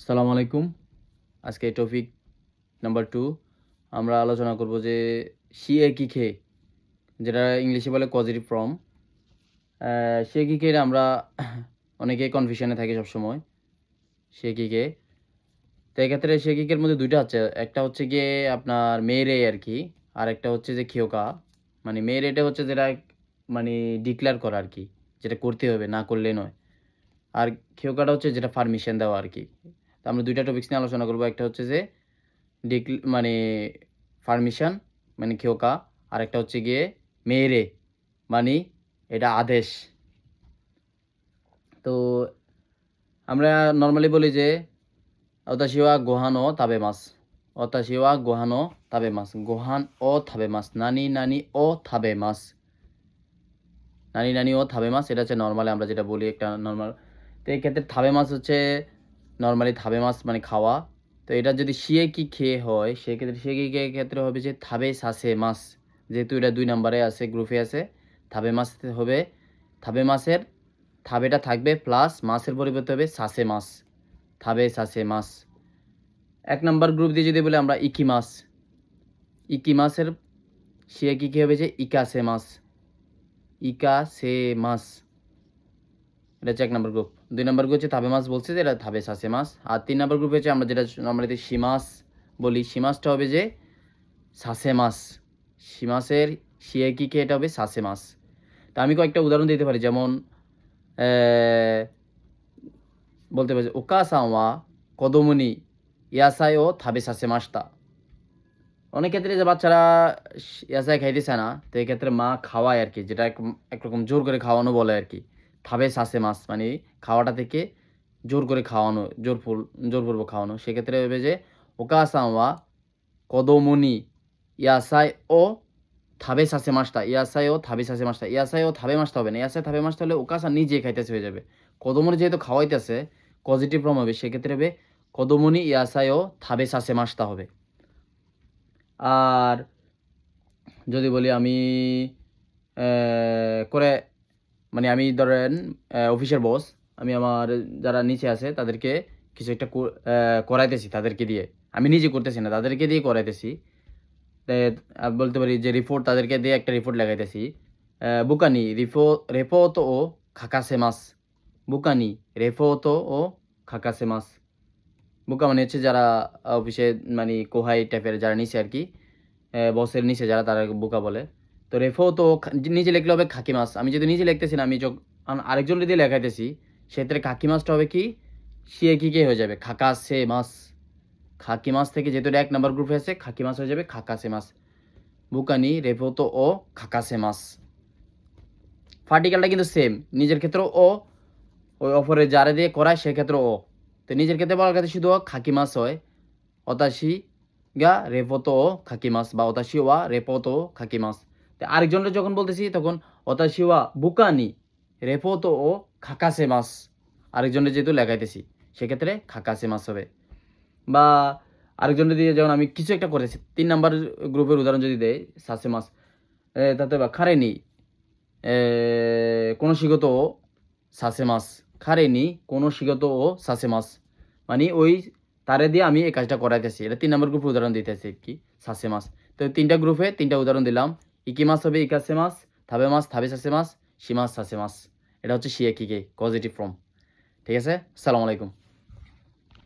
আসসালামু আলাইকুম। আজকে টপিক নাম্বার টু আমরা আলোচনা করব যে সি এ কি খে, যেটা ইংলিশে বলে পজিটিভ ফর্ম সে কি খে আমরা অনেকে কনফিউশনে থাকি সবসময়। সে কি কে তো এক্ষেত্রে সে কিকের মধ্যে দুইটা আছে একটা হচ্ছে গিয়ে আপনার মেয়েরে আর কি, আর একটা হচ্ছে যে খেয়োকা মানে মেয়ের এটা হচ্ছে যেটা মানে ডিক্লেয়ার করা আর কি, যেটা করতে হবে, না করলে নয়। আর খেয়োকাটা হচ্ছে যেটা পারমিশন দেওয়া আর কি। তো আমরা দুইটা টপিক্স নিয়ে আলোচনা করব। একটা হচ্ছে যে ডিক্ল মানে পারমিশন মানে খেয়োকা আর একটা হচ্ছে গিয়ে মেয়েরে মানে এটা আদেশ। তো আমরা নর্মালি বলি যে অতাশিওয়া গোহানো তাবে মাস অতাশিওয়া গোহানো তাবে মাস গোহান ও থাবে মাস নানি নানি ও থাবে মাস নানি নানি ও থাবে মাস এটা হচ্ছে নর্মালি আমরা যেটা বলি একটা নর্মাল তো এই ক্ষেত্রে থাবে মাছ হচ্ছে নর্মালি থাবে মাছ মানে খাওয়া। তো এটা যদি শিয়ে কি খেয়ে হয়, সেক্ষেত্রে, শিয়ে কি খেয়ে ক্ষেত্রে হবে যে থাবে সাসে মাছ। যেহেতু এটা দুই নম্বরে আছে গ্রুপে আছে থাবে মাছ হবে থাবে মাছের থাবেটা থাকবে প্লাস মাছের পরিবর্তে হবে সাসে মাছ। থাবে সাসে মাছ। এক নম্বর গ্রুপ দিয়ে যদি বলে আমরা ইকি মাছ। ইকি মাছের শিয়ে কি কি হবে যে ইকা সে মাছ। ইকা সে মাছ। এটা হচ্ছে এক নম্বর গ্রুপ দুই নম্বর গ্রুপ হচ্ছে থাবে মাছ বলছে যে এটা থাবে সাসে মাছ। আর তিন নম্বর গ্রুপ হচ্ছে আমরা যেটা নর্মালিতে সীমাস বলি সীমাসটা হবে যে সাসে মাছ। সীমাসের শিয়ে কি কে, এটা হবে সাসে মাছ। তা আমি কয়েকটা উদাহরণ দিতে পারি, যেমন বলতে পারি ওকা সাওয়া কদমনি ইয়াসাই ও থাবে সাসে মাসটা অনেক ক্ষেত্রে যে বাচ্চারা ইয়াসাই খাইতেছে না, তো এক্ষেত্রে মা খাওয়ায় আর কি, যেটা এক- একরকম জোর করে খাওয়ানো বলে আর কি। থাবে সাসে মাছ মানে খাওয়াটা থেকে জোর করে খাওয়ানো জোরফুল জোরপূর্বক খাওয়ানো। সেক্ষেত্রে হবে যে ওকাসাওয়া, কদমনি, ইয়াসাই ও থাবে সাসে মাছটা, ইয়াসাই ও থাবে সাসে মাছটা, ইয়াসাই ও থাবে মাছটা হবে না। ইয়াসাই থাবে মাছটা হলে ওকাসা নিজে খাইতেছে, হয়ে যাবে। কদমনি যেহেতু খাওয়াইতেছে পজিটিভ ফর্ম হবে। সেক্ষেত্রে হবে কদমনি, ইয়াসাই ও থাবে সাসে মাছটা হবে। আর যদি বলি আমি করে মানে আমি ধরেন অফিসের বস আমি আমার যারা নিচে আছে তাদেরকে কিছু একটা করাইতেছি তাদেরকে দিয়ে। আমি নিজে করতেছি না, তাদেরকে দিয়ে করাইতেছি। বলতে পারি যে রিপোর্ট তাদেরকে দিয়ে একটা রিপোর্ট লাগাইতেছি। বুকানি রিপো রেপোতো ও খাকাসে মাস বুকানি রেপোতো ও খাকাসে মাস বুকা মানে হচ্ছে যারা অফিসে মানে কোহাই টাইপের যারা নিচে আর কি বসের নিচে যারা তারা বুকা বলে। তো রেফো তো নিজে লিখলে হবে খাকি মাছ। আমি যদি নিজে লিখতেছি না, আমি আরেকজন যদি লেখাইতেছি, সেক্ষেত্রে খাকি মাছটা হবে কি? শিয়ে কি কে হয়ে যাবে? খাকা সে মাছ। খাকি মাছ থেকে যেহেতু এক নম্বর গ্রুপে আছে খাকি মাছ হয়ে যাবে খাকা সে মাছ। বুকানি রেফো তো ও খাকা সে মাছ। ফার্টিকালটা কিন্তু সেম নিজের ক্ষেত্রেও ও, ওই অপরে যারা দিয়ে করায় সেক্ষেত্রে ও। তো নিজের ক্ষেত্রে বলার ক্ষেত্রে শুধু খাকি মাছ হয়। অতাশি গা রেপতো খাকি মাছ, বা অতাশি ওয়া রেপতো খাকি মাছ। তো আরেকজনটা যখন বলতেছি তখন অতাশি ওয়া বুকানি রেপতো ও খাকাসে মাছ আরেকজনের যেহেতু লেখাইতেছি সেক্ষেত্রে খাকাসে মাছ হবে। বা আরেকজনের দিয়ে যেমন আমি কিছু একটা করেছি তিন নাম্বার গ্রুপের উদাহরণ যদি দেয় সাসে এ, তাতে বা খারেনি কোনো শিগত ও সাসে মাছ খারেনি কোনো শিগত ও সাসে মাছ মানে ওই তারে দিয়ে আমি এই কাজটা করাইতেছি। এটা তিন নম্বর গ্রুপে উদাহরণ দিতেছি কি সাসে মাছ। তো তিনটা গ্রুপে তিনটা উদাহরণ দিলাম ইকি মাছ হবে ইকাসে মাছ থাবে মাছ থাবে সাসে মাছ সি মাছ সাসে মাছ এটা হচ্ছে শিয়ে কিকে পজিটিভ ফর্ম ঠিক আছে? আসসালামু আলাইকুম।